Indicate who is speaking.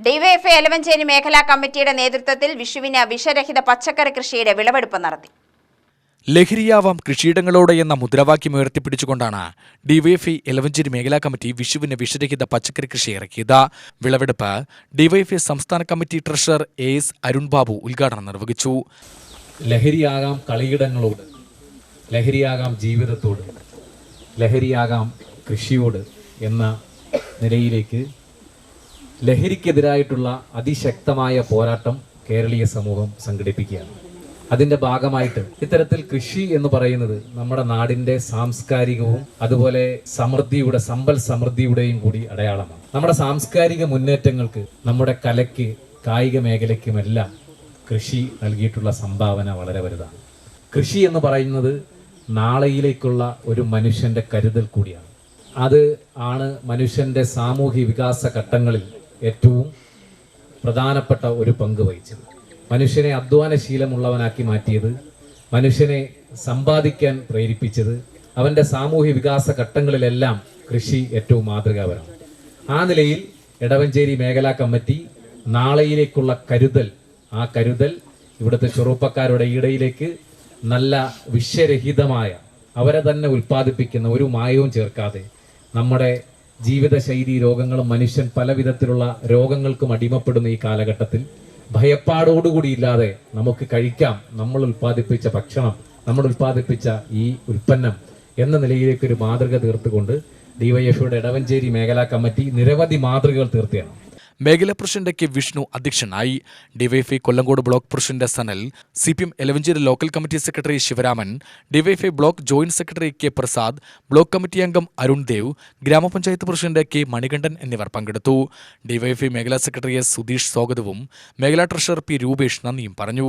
Speaker 1: DYFI Elavanchery മേഖലാ കമ്മിറ്റിയുടെ നേതൃത്വത്തിൽ വിഷുവിന് വിഷരഹിത പച്ചക്കറി കൃഷിയുടെ വിളവെടുപ്പ് നടത്തി.
Speaker 2: ലഹരിയാവാം കൃഷിയിടങ്ങളോടെ എന്ന മുദ്രാവാക്യം ഉയർത്തിപ്പിടിച്ചുകൊണ്ടാണ് ഡിവൈഎഫ്ഐ എലവഞ്ചേരി മേഖലാ കമ്മിറ്റി വിഷുവിന് വിഷരഹിത പച്ചക്കറി കൃഷി ഇറക്കിയത്. വിളവെടുപ്പ് ഡിവൈഎഫ്ഐ സംസ്ഥാന committee treasurer A S Arun Babu ഉദ്ഘാടനം നിർവഹിച്ചു.
Speaker 3: ലഹരിയാകാം കളിയിടങ്ങളോട് ലഹരിയാകാം ജീവിതത്തോട് ലഹരിയാകാം കൃഷിയോട് എന്ന നിലയിലേക്ക് ലഹരിക്കെതിരായിട്ടുള്ള അതിശക്തമായ പോരാട്ടം കേരളീയ സമൂഹം സംഘടിപ്പിക്കുകയാണ്. അതിന്റെ ഭാഗമായിട്ട് ഇത്തരത്തിൽ കൃഷി എന്ന് പറയുന്നത് നമ്മുടെ നാടിന്റെ സാംസ്കാരികവും അതുപോലെ സമൃദ്ധിയുടെ സമ്പൽ സമൃദ്ധിയുടെയും കൂടി അടയാളമാണ്. നമ്മുടെ സാംസ്കാരിക മുന്നേറ്റങ്ങൾക്ക് നമ്മുടെ കലയ്ക്ക് കായിക മേഖലയ്ക്കുമെല്ലാം കൃഷി നൽകിയിട്ടുള്ള സംഭാവന വളരെ വലുതാണ്. കൃഷി എന്ന് പറയുന്നത് നാളെയിലേക്കുള്ള ഒരു മനുഷ്യന്റെ കരുതൽ കൂടിയാണ്. അത് ആണ് മനുഷ്യന്റെ സാമൂഹ്യ വികാസ ഘട്ടങ്ങളിൽ ഏറ്റവും പ്രധാനപ്പെട്ട ഒരു പങ്ക് വഹിച്ചത്. മനുഷ്യനെ അധ്വാനശീലമുള്ളവനാക്കി മാറ്റിയത് മനുഷ്യനെ സമ്പാദിക്കാൻ പ്രേരിപ്പിച്ചത് അവന്റെ സാമൂഹ്യ വികാസ ഘട്ടങ്ങളിലെല്ലാം കൃഷി ഏറ്റവും മാതൃകാപരമാണ്. ആ നിലയിൽ എടവഞ്ചേരി മേഖലാ കമ്മിറ്റി നാളെയിലേക്കുള്ള കരുതൽ ആ കരുതൽ ഇവിടുത്തെ ചെറുപ്പക്കാരുടെ ഇടയിലേക്ക് നല്ല വിഷരഹിതമായ അവരെ തന്നെ ഉൽപ്പാദിപ്പിക്കുന്ന ഒരു മായവും ചേർക്കാതെ നമ്മുടെ ജീവിതശൈലി രോഗങ്ങളും മനുഷ്യൻ പല വിധത്തിലുള്ള രോഗങ്ങൾക്കും അടിമപ്പെടുന്ന ഈ കാലഘട്ടത്തിൽ ഭയപ്പാടോടുകൂടി ഇല്ലാതെ നമുക്ക് കഴിക്കാം നമ്മൾ ഉൽപ്പാദിപ്പിച്ച ഭക്ഷണം നമ്മൾ ഉൽപ്പാദിപ്പിച്ച ഈ ഉൽപ്പന്നം എന്ന നിലയിലേക്ക് ഒരു മാതൃക തീർത്തുകൊണ്ട് ഡിവൈഎഫ്ഐയുടെ ഇടവഞ്ചേരി മേഖലാ കമ്മിറ്റി നിരവധി മാതൃകകൾ തീർത്തിയാണ്
Speaker 2: മേഖലാ പ്രസിഡന്റ് കെ വിഷ്ണു അധ്യക്ഷനായി. DYFI Kollengode block president Sanal C P M Elavanchery local committee secretary Sivaraman DYFI block joint secretary K Prasad block committee അംഗം അരുൺ ദേവ് ഗ്രാമപഞ്ചായത്ത് പ്രസിഡന്റ് കെ മണികണ്ഠൻ എന്നിവർ പങ്കെടുത്തു. ഡിവൈഎഫ്ഐ മേഖലാ സെക്രട്ടറി എസ് സുധീഷ് സ്വാഗതവും മേഖലാ ട്രഷറർ പി രൂപേഷ് നന്ദിയും പറഞ്ഞു.